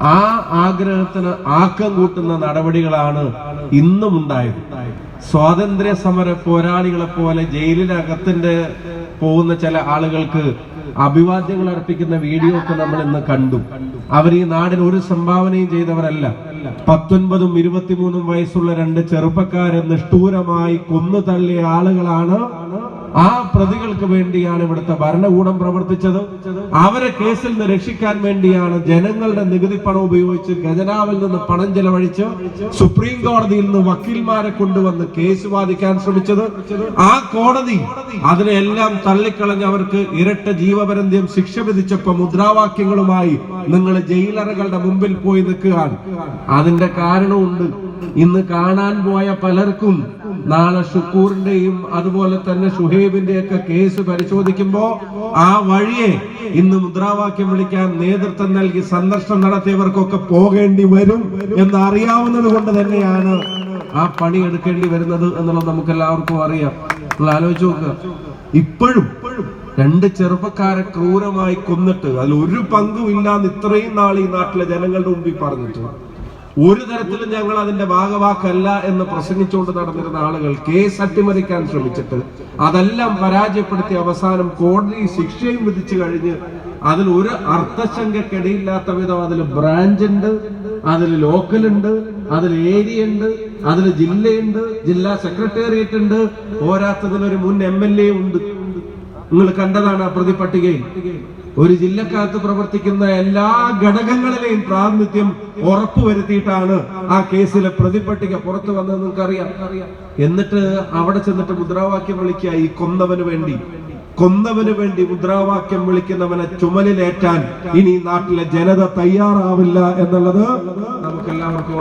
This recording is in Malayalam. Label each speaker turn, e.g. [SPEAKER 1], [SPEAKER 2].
[SPEAKER 1] ആ ആഗ്രഹത്തിന് ആക്കം കൂട്ടുന്ന നടപടികളാണ് ഇന്നും ഉണ്ടായത്. സ്വാതന്ത്ര്യ സമര പോരാളികളെ പോലെ ജയിലിനകത്തിന്റെ പോകുന്ന ചില ആളുകൾക്ക് അഭിവാദ്യങ്ങൾ അർപ്പിക്കുന്ന വീഡിയോ ഒക്കെ നമ്മൾ ഇന്ന് കണ്ടു. അവർ ഈ നാടിന് ഒരു സംഭാവനയും ചെയ്തവരല്ല. പത്തൊൻപതും ഇരുപത്തിമൂന്നും വയസ്സുള്ള രണ്ട് ചെറുപ്പക്കാരെ നിഷ്ഠൂരമായി കൊന്നു തള്ളിയ ആളുകളാണ് ആ പ്രതികൾക്ക് വേണ്ടിയാണ് ഇവിടുത്തെ ഭരണകൂടം പ്രവർത്തിച്ചത്. അവരെ കേസിൽ നിന്ന് രക്ഷിക്കാൻ വേണ്ടിയാണ് ജനങ്ങളുടെ നികുതി പണം ഉപയോഗിച്ച് ഖജനാവിൽ നിന്ന് പണം ചെലവഴിച്ച് സുപ്രീം കോടതിയിൽ നിന്ന് വക്കീൽമാരെ കൊണ്ടുവന്ന് കേസ് വാദിക്കാൻ ശ്രമിച്ചത്. ആ കോടതി അതിനെല്ലാം തള്ളിക്കളഞ്ഞ് അവർക്ക് ഇരട്ട ജീവപര്യന്തം ശിക്ഷ വിധിച്ചപ്പോ മുദ്രാവാക്യങ്ങളുമായി നിങ്ങൾ ജയിലറകളുടെ മുമ്പിൽ പോയി നിൽക്കുകയാണ്. അതിന്റെ കാരണമുണ്ട് ഇന്ന് കാണാൻ പോയ പലർക്കും നാളെ ഷുക്കൂറിന്റെയും അതുപോലെ തന്നെ ഷുഹേബിന്റെ ഒക്കെ കേസ് പരിശോധിക്കുമ്പോ ആ വഴിയെ ഇന്ന് മുദ്രാവാക്യം വിളിക്കാൻ നേതൃത്വം നൽകി സന്ദർശനം നടത്തിയവർക്കൊക്കെ പോകേണ്ടി വരും എന്ന് അറിയാവുന്നത് കൊണ്ട് തന്നെയാണ് ആ പണി എടുക്കേണ്ടി വരുന്നത് എന്നുള്ളത് നമുക്ക് എല്ലാവർക്കും അറിയാം. നിങ്ങൾ ആലോചിച്ച് നോക്കുക ഇപ്പോഴും രണ്ട് ചെറുപ്പക്കാരെ ക്രൂരമായി കൊന്നിട്ട് അതിൽ ഒരു പങ്കും ഇല്ലാന്ന് ഇത്രയും നാൾ ഈ നാട്ടിലെ ജനങ്ങളുടെ മുമ്പിൽ പറഞ്ഞിട്ട് ഒരു തരത്തിലും ഞങ്ങൾ അതിന്റെ ഭാഗവാക്കല്ല എന്ന് പ്രസംഗിച്ചുകൊണ്ട് നടന്നിരുന്ന ആളുകൾ കേസ് അട്ടിമറിക്കാൻ ശ്രമിച്ചിട്ട് അതെല്ലാം പരാജയപ്പെടുത്തി അവസാനം കോടതി ശിക്ഷയും വിധിച്ചു കഴിഞ്ഞ് അതിൽ ഒരു അർത്ഥശങ്കക്കിടയില്ലാത്ത വിധം അതിൽ ബ്രാഞ്ച് ഉണ്ട് അതിൽ ലോക്കൽ ഉണ്ട് അതിൽ ഏരിയ ഉണ്ട് അതിൽ ജില്ലയുണ്ട് ജില്ലാ സെക്രട്ടേറിയറ്റ് ഉണ്ട്. പോരാത്തതിനൊരു മുൻ എം എൽ എ ഉണ്ട്. നിങ്ങൾ കണ്ടതാണ് ആ പ്രതിപട്ടികയിൽ. ഒരു ജില്ലക്കകത്ത് പ്രവർത്തിക്കുന്ന എല്ലാ ഘടകങ്ങളിലെയും പ്രാതിനിധ്യം ഉറപ്പുവരുത്തിയിട്ടാണ് ആ കേസിലെ പ്രതിപട്ടിക പുറത്തു വന്നത് നിങ്ങൾക്കറിയാം. എന്നിട്ട് അവിടെ ചെന്നിട്ട് മുദ്രാവാക്യം വിളിക്കുക ഈ കൊന്നവന് വേണ്ടി. കൊന്നവന് വേണ്ടി മുദ്രാവാക്യം വിളിക്കുന്നവനെ ചുമലിലേറ്റാൻ ഇനി നാട്ടിലെ ജനത തയ്യാറാവില്ല എന്നുള്ളത് നമുക്ക് എല്ലാവർക്കും